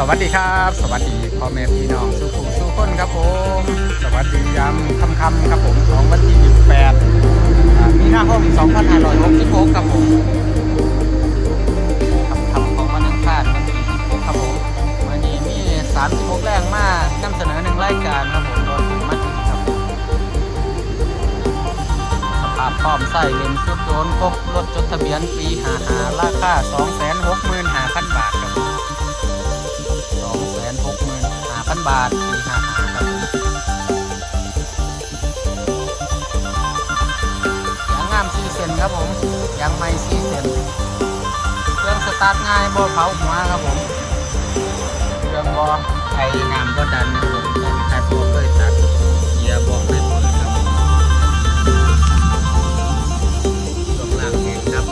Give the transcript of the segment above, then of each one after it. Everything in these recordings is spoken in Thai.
สวัสดีครับ สวัสดีพ่อแม่พี่น้องสุขุมสุขคนครับผม สวัสดียามค่ำๆครับผมของวันที่ 28 มีนาคม2566ครับผมคำๆของวันอังคารวันที่26ครับผมวันนี้มี 36 แรงมากนำเสนอหนึ่งรายการครับผมโดยผมมาถึงครับสภาพพร้อมใส่เลนสุดโดนครบรถจดทะเบียนปี55ราคา265,000 บาทปีห้าหาครับยางงามซีเซนครับผมยางไม่ซีเซนเครื่องสตาร์ทง่ายบ่เผาหัวครับผมเครื่องบ่ไอ้น้ำบ่ดันครับผมต้องแค่ตัวเคยตัดเกียร์บ่ไม่เปิดครับผมช่วงล่างแข็งครับ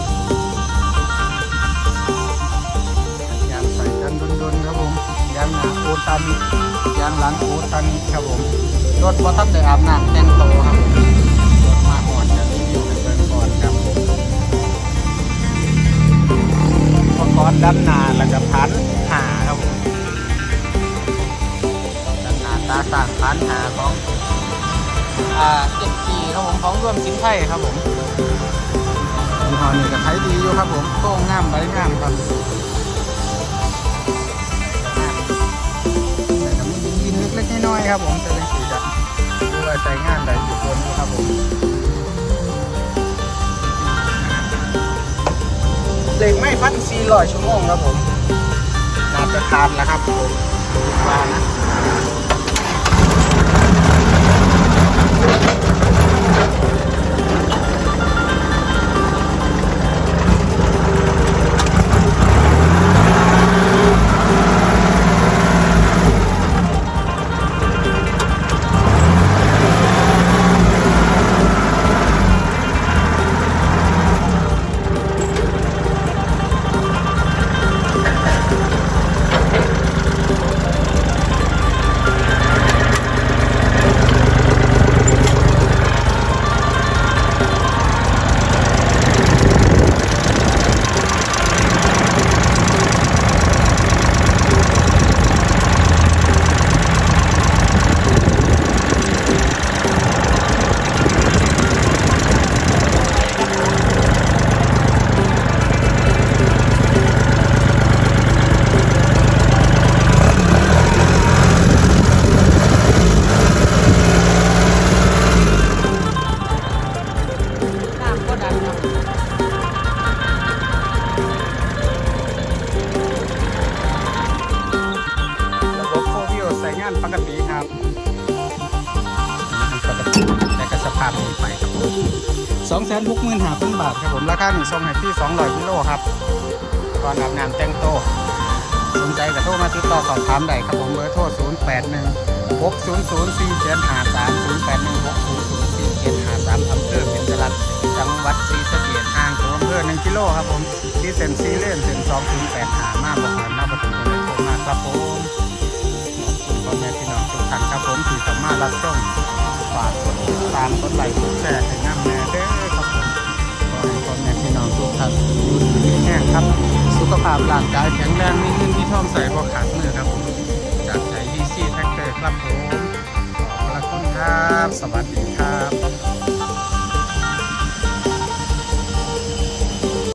ยางใส่กันดนๆครับผมยางหนาโอตันยางหลังโอตันครับผมรถพอทับได้อาบน้ำแต่งโตครับผมรถมาหอดจะรีวิวให้เบิ่งก่อนครับอุปกรณ์ด้านหน้าแล้วก็พันหาครับผมด้านหน้าตาต่างพันหาของอ่าเจ็ดปีครับผมของรวมสินไทยครับผมยี่ห้อนี้ก็ใช้ดีอยู่ครับผมโต้งงามใบงามครับ ครับผมจะเป็นสีดำดูว่าใส่งานได้ทุกคนครับผมเหล็กไม่พันสี่ร้อยชั่วโมงครับผมน่าจะทานแล้วครับผมคิดว่านะ ปกติครับปกติแต่ก็สภาพนี้ไปครับสองแสนหกหมื่นห้าพันบาทครับผมราคาหนึ่งส่งให้ที่สองร้อยกิโลครับก่อนอาบน้ำแต่งโตวสนใจก็โทรมาติดต่อสอบถามได้ครับผมเบอร์โทร0 8 1 6 0 0 4 7 5 3 0 8 1 6 0 0 4 7 5 3อำเภอเป็นจรัตจังหวัดศรีสะเกษห่างจากอำเภอ1กิโลครับผมที่เซ็นซีเล่นเซ็น2085มาบอกผ่านมา รับชมฝากกดติดตามกดไลค์กดแชร์ให้น้ำแน่เด้อครับผมขอให้พ่อแม่พี่น้องทุกท่านอยู่ดีมีแห้งครับ สุขภาพร่างกายแข็งแรงมีเงินที่ท่อมใส่บ่ขาดมือครับผมจากใจดีซีแท็กเตอร์ครับผมขอบพระคุณครับ สวัสดีครับ